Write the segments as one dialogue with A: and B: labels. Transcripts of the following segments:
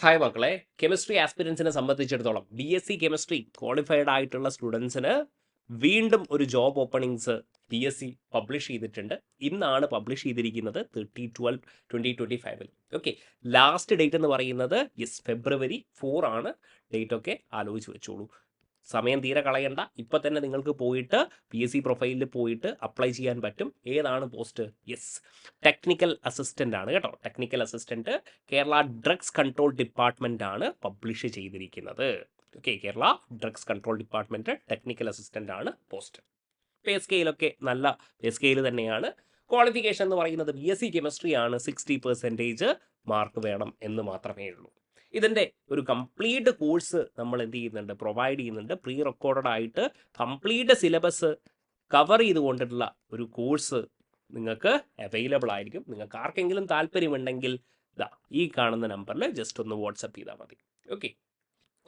A: Hi മക്കളെ. Chemistry ആസ്പിരൻസിനെ സംബന്ധിച്ചിടത്തോളം B S C chemistry qualified ആയിട്ടുള്ള സ്റ്റുഡൻസിന് വീണ്ടും ഒരു job openings B S C publish ചെയ്തിട്ടുണ്ട്. ഇന്നാണ് പബ്ലിഷ് ചെയ്തിരിക്കുന്നത് തേർട്ടി ട്വൽവ് ട്വന്റി ട്വന്റി ഫൈവിൽ ഓക്കെ ലാസ്റ്റ് ഡേറ്റ് എന്ന് പറയുന്നത് യെസ് ഫെബ്രുവരി ഫോർ ആണ്. ഡേറ്റ് ഒക്കെ ആലോചിച്ച് വെച്ചോളൂ. സമയം തീരെ കളയണ്ട. ഇപ്പം തന്നെ നിങ്ങൾക്ക് പോയിട്ട് പി എസ് സി പ്രൊഫൈലിൽ പോയിട്ട് അപ്ലൈ ചെയ്യാൻ പറ്റും. ഏതാണ് പോസ്റ്റ് യെസ് ടെക്നിക്കൽ അസിസ്റ്റന്റ് ആണ് കേട്ടോ. Technical assistant Kerala drugs control department ആണ് പബ്ലിഷ് ചെയ്തിരിക്കുന്നത്. Okay Kerala drugs control department technical assistant ആണ് പോസ്റ്റ് പേ സ്കെയിലൊക്കെ നല്ല പേ സ്കെയിൽ തന്നെയാണ്. ക്വാളിഫിക്കേഷൻ എന്ന് പറയുന്നത് ബി എസ് സി കെമിസ്ട്രി ആണ്. സിക്സ്റ്റി പെർസെന്റേജ് മാർക്ക് വേണം എന്ന് മാത്രമേ ഉള്ളൂ. ഇതിന്റെ ഒരു കംപ്ലീറ്റ് കോഴ്സ് നമ്മൾ എന്ത് ചെയ്യുന്നുണ്ട്? പ്രൊവൈഡ് ചെയ്യുന്നുണ്ട്. പ്രീ റെക്കോർഡഡ് ആയിട്ട് കംപ്ലീറ്റ് സിലബസ് കവർ ചെയ്തുകൊണ്ടിട്ടുള്ള ഒരു കോഴ്സ് നിങ്ങൾക്ക് അവൈലബിൾ ആയിരിക്കും. നിങ്ങൾക്ക് ആർക്കെങ്കിലും താല്പര്യമുണ്ടെങ്കിൽ ഇതാ ഈ കാണുന്ന നമ്പറിൽ ജസ്റ്റ് ഒന്ന് വാട്സപ്പ് ചെയ്താൽ മതി. ഓക്കെ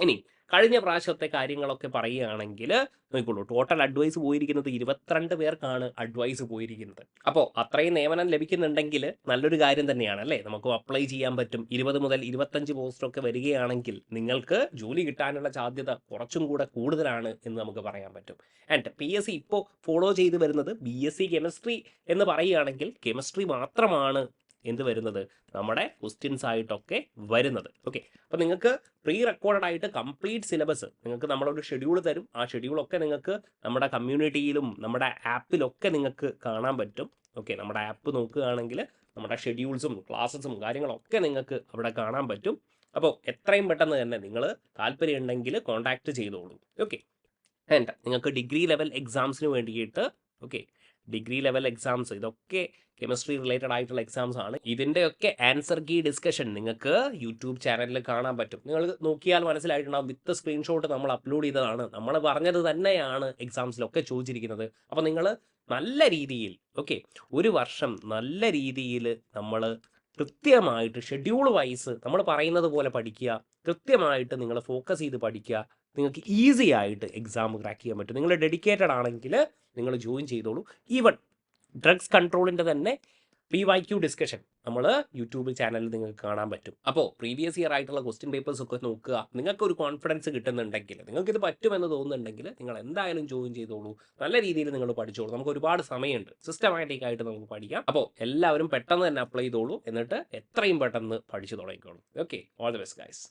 A: ഇനി കഴിഞ്ഞ പ്രാവശ്യത്തെ കാര്യങ്ങളൊക്കെ പറയുകയാണെങ്കിൽ നോക്കിക്കോളൂ ടോട്ടൽ അഡ്വൈസ് പോയിരിക്കുന്നത് ഇരുപത്തിരണ്ട് പേർക്കാണ് അഡ്വൈസ് പോയിരിക്കുന്നത്. അപ്പോൾ അത്രയും നിയമനം ലഭിക്കുന്നുണ്ടെങ്കിൽ നല്ലൊരു കാര്യം തന്നെയാണ് അല്ലേ? നമുക്ക് അപ്ലൈ ചെയ്യാൻ പറ്റും. ഇരുപത് മുതൽ ഇരുപത്തഞ്ച് പോസ്റ്റൊക്കെ വരികയാണെങ്കിൽ നിങ്ങൾക്ക് ജോലി കിട്ടാനുള്ള സാധ്യത കുറച്ചും കൂടെ കൂടുതലാണ് എന്ന് നമുക്ക് പറയാൻ പറ്റും. ആൻഡ് പി എസ് സി ഇപ്പോൾ ഫോളോ ചെയ്ത് വരുന്നത് ബി എസ് സി കെമിസ്ട്രി എന്ന് പറയുകയാണെങ്കിൽ കെമിസ്ട്രി മാത്രമാണ് എന്ത് വരുന്നത്? നമ്മുടെ ക്വസ്റ്റ്യൻസ് ആയിട്ടൊക്കെ വരുന്നത്. ഓക്കെ അപ്പോൾ നിങ്ങൾക്ക് പ്രീ റെക്കോർഡഡ് ആയിട്ട് കംപ്ലീറ്റ് സിലബസ് നിങ്ങൾക്ക് നമ്മളൊരു ഷെഡ്യൂൾ തരും. ആ ഷെഡ്യൂളൊക്കെ നിങ്ങൾക്ക് നമ്മുടെ കമ്മ്യൂണിറ്റിയിലും നമ്മുടെ ആപ്പിലൊക്കെ നിങ്ങൾക്ക് കാണാൻ പറ്റും. ഓക്കെ നമ്മുടെ ആപ്പ് നോക്കുകയാണെങ്കിൽ നമ്മുടെ ഷെഡ്യൂൾസും ക്ലാസ്സസും കാര്യങ്ങളൊക്കെ നിങ്ങൾക്ക് അവിടെ കാണാൻ പറ്റും. അപ്പോൾ എത്രയും പെട്ടെന്ന് തന്നെ നിങ്ങൾ താല്പര്യമുണ്ടെങ്കിൽ കോൺടാക്റ്റ് ചെയ്തോളൂ. ഓക്കെ ആൻഡ് നിങ്ങൾക്ക് ഡിഗ്രി ലെവൽ എക്സാംസിന് വേണ്ടിയിട്ട് ഓക്കെ ഡിഗ്രി ലെവൽ എക്സാംസ് ഇതൊക്കെ കെമിസ്ട്രി റിലേറ്റഡ് ആയിട്ടുള്ള എക്സാംസ് ആണ്. ഇതിന്റെയൊക്കെ ആൻസർ കീ ഡിസ്കഷൻ നിങ്ങൾക്ക് യൂട്യൂബ് ചാനലിൽ കാണാൻ പറ്റും. നിങ്ങൾ നോക്കിയാൽ മനസ്സിലായിട്ടുണ്ടാവും വിത്ത് സ്ക്രീൻഷോട്ട് നമ്മൾ അപ്ലോഡ് ചെയ്തതാണ്. നമ്മൾ പറഞ്ഞത് തന്നെയാണ് എക്സാംസിലൊക്കെ ചോദിച്ചിരിക്കുന്നത്. അപ്പോൾ നിങ്ങൾ നല്ല രീതിയിൽ ഓക്കെ ഒരു വർഷം നല്ല രീതിയിൽ നമ്മൾ കൃത്യമായിട്ട് ഷെഡ്യൂൾ വൈസ് നമ്മൾ പറയുന്നത് പോലെ പഠിക്കുക. കൃത്യമായിട്ട് നിങ്ങൾ ഫോക്കസ് ചെയ്ത് പഠിക്കുക. നിങ്ങൾക്ക് ഈസി ആയിട്ട് എക്സാം ക്രാക്ക് ചെയ്യാൻ പറ്റും. നിങ്ങൾ ഡെഡിക്കേറ്റഡ് ആണെങ്കിൽ നിങ്ങൾ ജോയിൻ ചെയ്തോളൂ. ഈവൺ ഡ്രഗ്സ് കൺട്രോളിന്റെ തന്നെ പി വൈ ക്യു ഡിസ്കഷൻ നമ്മൾ യൂട്യൂബ് ചാനലിൽ നിങ്ങൾക്ക് കാണാൻ പറ്റും. അപ്പോൾ പ്രീവിയസ് ഇയർ ആയിട്ടുള്ള ക്വസ്റ്റ്യൻ പേപ്പേഴ്സ് ഒക്കെ നോക്കുക. നിങ്ങൾക്ക് ഒരു കോൺഫിഡൻസ് കിട്ടുന്നുണ്ടെങ്കിൽ നിങ്ങൾക്ക് ഇത് പറ്റുമെന്ന് തോന്നുന്നുണ്ടെങ്കിൽ നിങ്ങൾ എന്തായാലും ജോയിൻ ചെയ്തോളൂ. നല്ല രീതിയിൽ നിങ്ങൾ പഠിച്ചോളൂ. നമുക്ക് ഒരുപാട് സമയമുണ്ട്. സിസ്റ്റമാറ്റിക് ആയിട്ട് നമുക്ക് പഠിക്കാം. അപ്പോൾ എല്ലാവരും പെട്ടെന്ന് തന്നെ അപ്ലൈ ചെയ്തോളൂ. എന്നിട്ട് എത്രയും പെട്ടെന്ന് പഠിച്ചു തുടങ്ങിക്കോളൂ. Okay all the best guys